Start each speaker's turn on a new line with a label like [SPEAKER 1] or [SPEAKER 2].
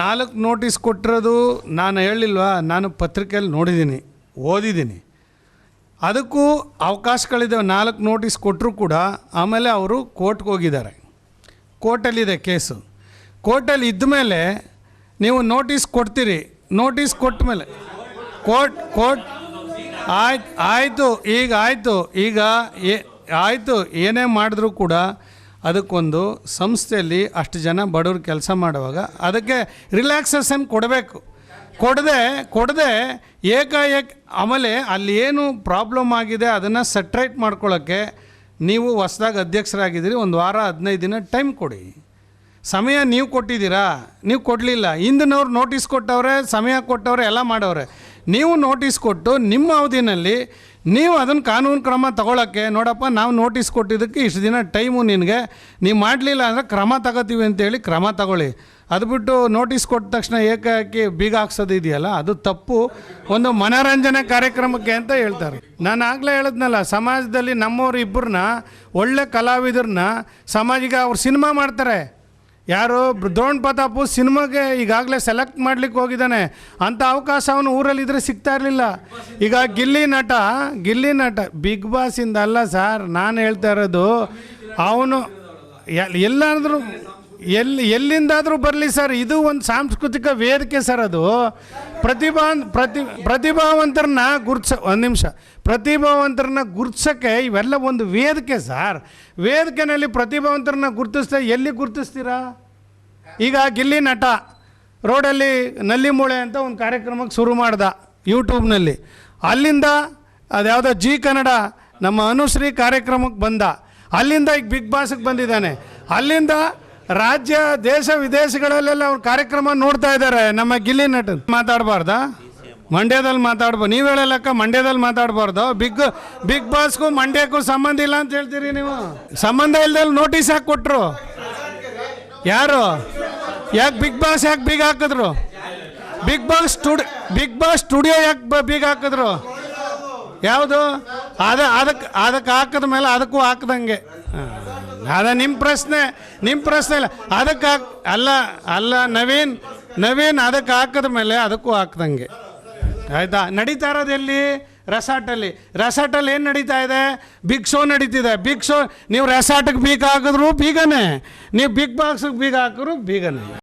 [SPEAKER 1] ನಾಲ್ಕು ನೋಟಿಸ್ ಕೊಟ್ಟಿರೋದು ನಾನು ಹೇಳಿಲ್ವಾ? ನಾನು ಪತ್ರಿಕೆಯಲ್ಲಿ ನೋಡಿದ್ದೀನಿ, ಓದಿದ್ದೀನಿ. ಅದಕ್ಕೂ ಅವಕಾಶಗಳಿದ್ದಾವೆ. ನಾಲ್ಕು ನೋಟಿಸ್ ಕೊಟ್ಟರು ಕೂಡ ಆಮೇಲೆ ಅವರು ಕೋರ್ಟ್ಗೆ ಹೋಗಿದ್ದಾರೆ. ಕೋರ್ಟಲ್ಲಿದೆ ಕೇಸು. ಕೋರ್ಟಲ್ಲಿ ಇದ್ದ ಮೇಲೆ ನೀವು ನೋಟಿಸ್ ಕೊಡ್ತೀರಿ. ನೋಟಿಸ್ ಕೊಟ್ಟ ಮೇಲೆ. Court court. ಆಯ್ತು, ಆಯಿತು, ಈಗ ಆಯಿತು. ಈಗ ಏ, ಆಯಿತು, ಏನೇ ಮಾಡಿದ್ರೂ ಕೂಡ ಅದಕ್ಕೊಂದು ಸಂಸ್ಥೆಯಲ್ಲಿ ಅಷ್ಟು ಜನ ಬಡವ್ರ ಕೆಲಸ ಮಾಡುವಾಗ ಅದಕ್ಕೆ ರಿಲ್ಯಾಕ್ಸೇಷನ್ ಕೊಡಬೇಕು. ಕೊಡದೆ ಕೊಡದೆ ಏಕಾಏಕ ಆಮೇಲೆ ಅಲ್ಲಿ ಏನು ಪ್ರಾಬ್ಲಮ್ ಆಗಿದೆ ಅದನ್ನು ಸಟ್ರೈಟ್ ಮಾಡ್ಕೊಳ್ಳೋಕ್ಕೆ ನೀವು ಹೊಸ್ದಾಗಿ ಅಧ್ಯಕ್ಷರಾಗಿದ್ದೀರಿ, ಒಂದು ವಾರ, ಹದಿನೈದು ದಿನ ಟೈಮ್ ಕೊಡಿ. ಸಮಯ ನೀವು ಕೊಟ್ಟಿದ್ದೀರಾ? ನೀವು ಕೊಡಲಿಲ್ಲ. ಹಿಂದಿನವ್ರು ನೋಟಿಸ್ ಕೊಟ್ಟವ್ರೆ, ಸಮಯ ಕೊಟ್ಟವ್ರೆ, ಎಲ್ಲ ಮಾಡವ್ರೆ. ನೀವು ನೋಟಿಸ್ ಕೊಟ್ಟು ನಿಮ್ಮ ಅವಧಿನಲ್ಲಿ ನೀವು ಅದನ್ನು ಕಾನೂನು ಕ್ರಮ ತಗೊಳ್ಳೋಕ್ಕೆ ನೋಡಪ್ಪ, ನಾವು ನೋಟಿಸ್ ಕೊಟ್ಟಿದ್ದಕ್ಕೆ ಇಷ್ಟು ದಿನ ಟೈಮು ನಿನಗೆ, ನೀವು ಮಾಡಲಿಲ್ಲ ಅಂದರೆ ಕ್ರಮ ತಗೋತೀವಿ ಅಂತೇಳಿ ಕ್ರಮ ತಗೊಳ್ಳಿ. ಅದು ಬಿಟ್ಟು ನೋಟಿಸ್ ಕೊಟ್ಟ ತಕ್ಷಣ ಏಕಾಕಿ ಬೀಗ ಹಾಕ್ಸೋದು ಇದೆಯಲ್ಲ, ಅದು ತಪ್ಪು. ಒಂದು ಮನೋರಂಜನೆ ಕಾರ್ಯಕ್ರಮಕ್ಕೆ ಅಂತ ಹೇಳ್ತಾರೆ. ನಾನು ಆಗಲೇ ಹೇಳಿದ್ನಲ್ಲ, ಸಮಾಜದಲ್ಲಿ ನಮ್ಮವ್ರು ಇಬ್ಬರನ್ನ ಒಳ್ಳೆ ಕಲಾವಿದರನ್ನ ಸಮಾಜಿಗೆ ಅವ್ರು ಸಿನಿಮಾ ಮಾಡ್ತಾರೆ. ಯಾರು ದ್ರೋಣ್ ಪ್ರತಾಪು ಸಿನಿಮಾಗೆ ಈಗಾಗಲೇ ಸೆಲೆಕ್ಟ್ ಮಾಡ್ಲಿಕ್ಕೆ ಹೋಗಿದ್ದಾನೆ. ಅಂಥ ಅವಕಾಶ ಅವನು ಊರಲ್ಲಿದ್ದರೆ ಸಿಗ್ತಾ ಇರಲಿಲ್ಲ. ಈಗ ಗಿಲ್ಲಿ ನಟ ಗಿಲ್ಲಿ ನಟ ಬಿಗ್ ಬಾಸಿಂದ ಅಲ್ಲ ಸರ್, ನಾನು ಹೇಳ್ತಾ ಇರೋದು, ಅವನು ಎಲ್- ಎಲ್ಲಾದ್ರೂ ಎಲ್ಲಿ ಎಲ್ಲಿಂದಾದರೂ ಬರಲಿ ಸರ್. ಇದು ಒಂದು ಸಾಂಸ್ಕೃತಿಕ ವೇದಿಕೆ ಸರ್ ಅದು. ಪ್ರತಿಭಾ ಪ್ರತಿ ಪ್ರತಿಭಾವಂತರನ್ನ ಗುರ್ಸ ಒಂದು ನಿಮಿಷ. ಪ್ರತಿಭಾವಂತರನ್ನ ಗುರ್ಸೋಕ್ಕೆ ಇವೆಲ್ಲ ಒಂದು ವೇದಿಕೆ ಸರ್. ವೇದಿಕೆನಲ್ಲಿ ಪ್ರತಿಭಾವಂತರನ್ನ ಗುರ್ತಿಸ್ತಾ ಎಲ್ಲಿ ಗುರ್ತಿಸ್ತೀರಾ? ಈಗ ಗಿಲ್ಲಿ ನಟ, ರೋಡಲ್ಲಿ ನಲ್ಲಿ ಮೂಳೆ ಅಂತ ಒಂದು ಕಾರ್ಯಕ್ರಮಕ್ಕೆ ಶುರು ಮಾಡ್ದ ಯೂಟ್ಯೂಬ್ನಲ್ಲಿ. ಅಲ್ಲಿಂದ ಅದ್ಯಾವುದೋ ಜಿ ಕನ್ನಡ ನಮ್ಮ ಅನುಶ್ರೀ ಕಾರ್ಯಕ್ರಮಕ್ಕೆ ಬಂದ. ಅಲ್ಲಿಂದ ಈಗ ಬಿಗ್ ಬಾಸ್ಗೆ ಬಂದಿದ್ದಾನೆ. ಅಲ್ಲಿಂದ ರಾಜ್ಯ, ದೇಶ, ವಿದೇಶಗಳಲ್ಲೆಲ್ಲ ಅವ್ರ ಕಾರ್ಯಕ್ರಮ ನೋಡ್ತಾ ಇದ್ದಾರೆ. ನಮ್ಮ ಗಿಲ್ಲಿ ನಟ ಮಾತಾಡಬಾರ್ದಾ? ಮಂಡ್ಯದಲ್ಲಿ ಮಾತಾಡ್ಬೋದು ನೀವು ಹೇಳಲಕ್ಕ ಮಂಡ್ಯದಲ್ಲಿ ಮಾತಾಡಬಾರ್ದು. ಬಿಗ್ ಬಿಗ್ ಬಾಸ್ಗೂ ಮಂಡ್ಯಕ್ಕೂ ಸಂಬಂಧ ಇಲ್ಲ ಅಂತ ಹೇಳ್ತೀರಿ ನೀವು? ಸಂಬಂಧ ಇಲ್ದಲ್ಲಿ ನೋಟಿಸ್ ಹಾಕಿ ಕೊಟ್ರು. ಯಾರು? ಯಾಕೆ ಬಿಗ್ ಬಾಸ್ ಯಾಕೆ ಬೀಗ ಹಾಕಿದ್ರು? Bigg Boss studio, Bigg Boss studio ಯಾಕೆ ಬೀಗ ಹಾಕಿದ್ರು? ಯಾವುದು? ಅದ ಅದಕ್ಕೆ ಅದಕ್ಕೆ ಹಾಕಿದ ಮೇಲೆ ಅದಕ್ಕೂ ಹಾಕ್ದಂಗೆ. ಅದ ನಿಮ್ಮ ಪ್ರಶ್ನೆ ನಿಮ್ಮ ಪ್ರಶ್ನೆ ಇಲ್ಲ. ಅದಕ್ಕೆ ಹಾಕ್, ಅಲ್ಲ ಅಲ್ಲ ನವೀನ್ ನವೀನ್ ಅದಕ್ಕೆ ಹಾಕಿದ ಮೇಲೆ ಅದಕ್ಕೂ ಹಾಕ್ದಂಗೆ. ಆಯ್ತಾ? ನಡೀತಾ ಇರೋದು ಎಲ್ಲಿ? ರೆಸಾರ್ಟಲ್ಲಿ ರೆಸಾರ್ಟಲ್ಲಿ ಏನು ನಡೀತಾ ಇದೆ? ಬಿಗ್ ಶೋ ನಡೀತಿದೆ. ಬಿಗ್ ಶೋ, ನೀವು ರೆಸಾರ್ಟಿಗೆ ಬೀಗ ಹಾಕಿದ್ರು ಬೀಗನೇ. ನೀವು ಬಿಗ್ ಬಾಕ್ಸಿಗೆ ಬೀಗ ಹಾಕಿದ್ರು ಬೀಗನೇ.